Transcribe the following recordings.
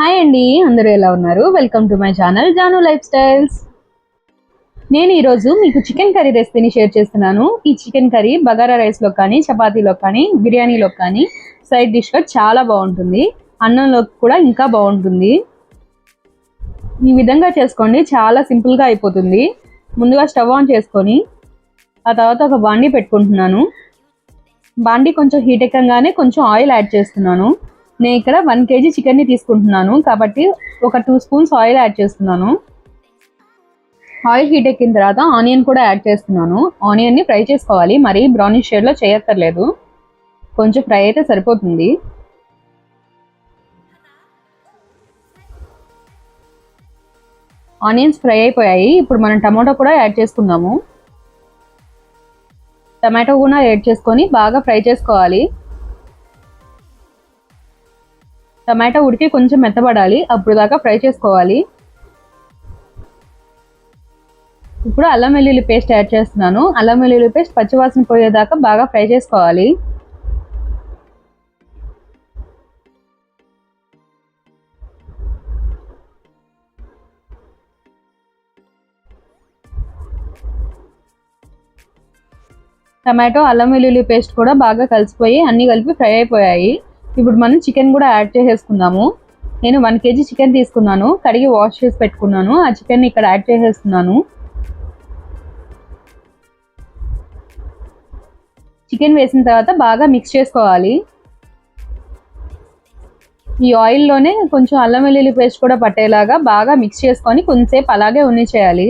Hi అండి అందరూ ఎలా ఉన్నారు? Welcome to my channel Janu life styles నేను ఈరోజు మీకు చికెన్ కర్రీ రెసిపీని షేర్ చేస్తున్నాను. ఈ చికెన్ కర్రీ బగారా రైస్లో కానీ చపాతీలో కానీ బిర్యానీలో కానీ సైడ్ డిష్గా చాలా బాగుంటుంది. అన్నంలో కూడా ఇంకా బాగుంటుంది. ఈ విధంగా చేసుకోండి చాలా సింపుల్గా అయిపోతుంది. ముందుగా స్టవ్ ఆన్ చేసుకొని ఆ తర్వాత ఒక బాండీ పెట్టుకుంటున్నాను. బాండీ కొంచెం హీట్ ఎక్కగానే కొంచెం ఆయిల్ యాడ్ చేస్తున్నాను. నేను ఇక్కడ వన్ కేజీ చికెన్ని తీసుకుంటున్నాను. కాబట్టి ఒక టూ స్పూన్స్ ఆయిల్ యాడ్ చేస్తున్నాను. ఆయిల్ హీట్ ఎక్కిన తర్వాత ఆనియన్ కూడా యాడ్ చేస్తున్నాను. ఆనియన్ని ఫ్రై చేసుకోవాలి. మరి బ్రౌనిష్ షేడ్లో చేయక్కర్లేదు. కొంచెం ఫ్రై అయితే సరిపోతుంది. ఆనియన్స్ ఫ్రై అయిపోయాయి. ఇప్పుడు మనం టమాటో కూడా యాడ్ చేసుకుందాము. టమాటో కూడా యాడ్ చేసుకొని బాగా ఫ్రై చేసుకోవాలి. టమాటో ఉడికి కొంచెం మెత్తబడాలి. అప్పుడు దాకా ఫ్రై చేసుకోవాలి. ఇప్పుడు అల్లం వెల్లుల్లి పేస్ట్ యాడ్ చేస్తున్నాను. అల్లం వెల్లుల్లి పేస్ట్ పచ్చివాసన పోయేదాకా బాగా ఫ్రై చేసుకోవాలి. టమాటో అల్లం వెల్లుల్లి పేస్ట్ కూడా బాగా కలిసిపోయి అన్నీ కలిపి ఫ్రై అయిపోయాయి. ఇప్పుడు మనం చికెన్ కూడా యాడ్ చేసేసుకుందాము. నేను వన్ కేజీ చికెన్ తీసుకున్నాను. కడిగి వాష్ చేసి పెట్టుకున్నాను. ఆ చికెన్ ఇక్కడ యాడ్ చేసేస్తున్నాను. చికెన్ వేసిన తర్వాత బాగా మిక్స్ చేసుకోవాలి. ఈ ఆయిల్లోనే కొంచెం అల్లం వెల్లుల్లి పేస్ట్ కూడా పట్టేలాగా బాగా మిక్స్ చేసుకొని కొంతసేపు అలాగే ఉన్ని చేయాలి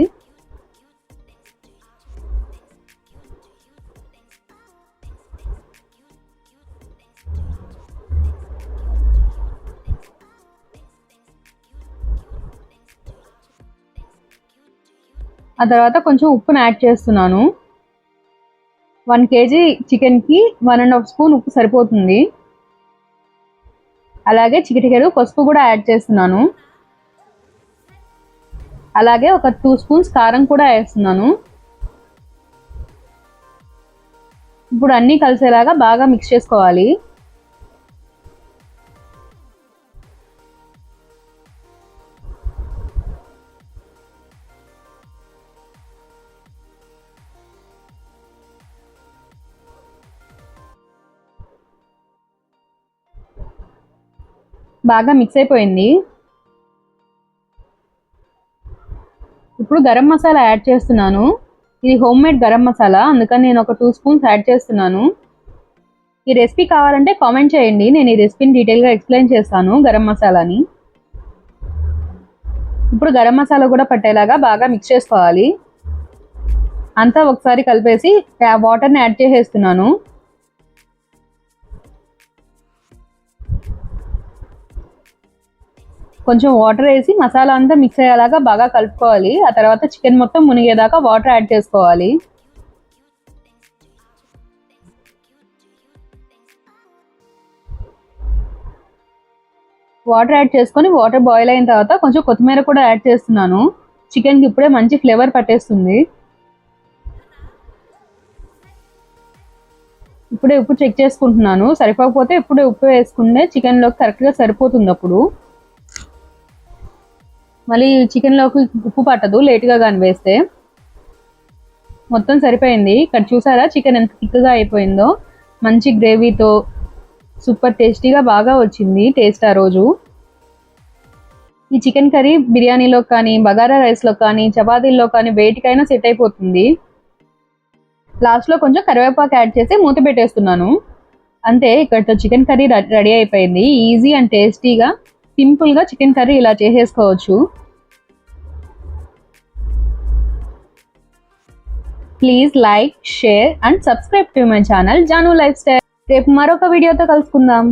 ఆ తర్వాత కొంచెం ఉప్పును యాడ్ చేస్తున్నాను. వన్ కేజీ చికెన్కి వన్ అండ్ హాఫ్ స్పూన్ ఉప్పు సరిపోతుంది. అలాగే చికెటికెరు పసుపు కూడా యాడ్ చేస్తున్నాను. అలాగే ఒక టూ స్పూన్స్ కారం కూడా వేస్తున్నాను. ఇప్పుడు అన్నీ కలిసేలాగా బాగా మిక్స్ చేసుకోవాలి. బాగా మిక్స్ అయిపోయింది. ఇప్పుడు గరం మసాలా యాడ్ చేస్తున్నాను. ఇది హోమ్ మేడ్ గరం మసాలా అందుకని నేను ఒక టూ స్పూన్స్ యాడ్ చేస్తున్నాను. ఈ రెసిపీ కావాలంటే కామెంట్ చేయండి. నేను ఈ రెసిపీని డీటెయిల్గా ఎక్స్ప్లెయిన్ చేస్తాను గరం మసాలాని. ఇప్పుడు గరం మసాలా కూడా పట్టేలాగా బాగా మిక్స్ చేసుకోవాలి. అంతా ఒకసారి కలిపేసి వాటర్ని యాడ్ చేసేస్తున్నాను. కొంచెం వాటర్ వేసి మసాలా అంతా మిక్స్ అయ్యేలాగా బాగా కలుపుకోవాలి. ఆ తర్వాత చికెన్ మొత్తం మునిగేదాకా వాటర్ యాడ్ చేసుకోవాలి. వాటర్ యాడ్ చేసుకొని వాటర్ బాయిల్ అయిన తర్వాత కొంచెం కొత్తిమీర కూడా యాడ్ చేస్తున్నాను. చికెన్కి ఇప్పుడే మంచి ఫ్లేవర్ పట్టేస్తుంది. ఇప్పుడే ఉప్పు చెక్ చేసుకుంటున్నాను. సరిపోకపోతే ఇప్పుడే ఉప్పు వేసుకుంటే చికెన్లోకి కరెక్ట్గా సరిపోతుంది అప్పుడు. మళ్ళీ చికెన్లోకి ఉప్పు పట్టదు లేట్గా కానీ వేస్తే. మొత్తం సరిపోయింది. ఇక్కడ చూసారా చికెన్ ఎంత థిక్గా అయిపోయిందో. మంచి గ్రేవీతో సూపర్ టేస్టీగా బాగా వచ్చింది టేస్ట్ ఆ రోజు. ఈ చికెన్ కర్రీ బిర్యానీలో కానీ బగారా రైస్లో కానీ చపాతీల్లో కానీ వేటికైనా సెట్ అయిపోతుంది. లాస్ట్లో కొంచెం కరివేపాకు యాడ్ చేసి మూత పెట్టేస్తున్నాను. అంతే ఇక్కడ చికెన్ కర్రీ రెడీ అయిపోయింది. ఈజీ అండ్ టేస్టీగా సింపుల్గా చికెన్ కర్రీ ఇలా చేసేసుకోవచ్చు. Please like share and subscribe to my channel Janu life style రేపు మరొక వీడియోతో కలుసుకుందాం.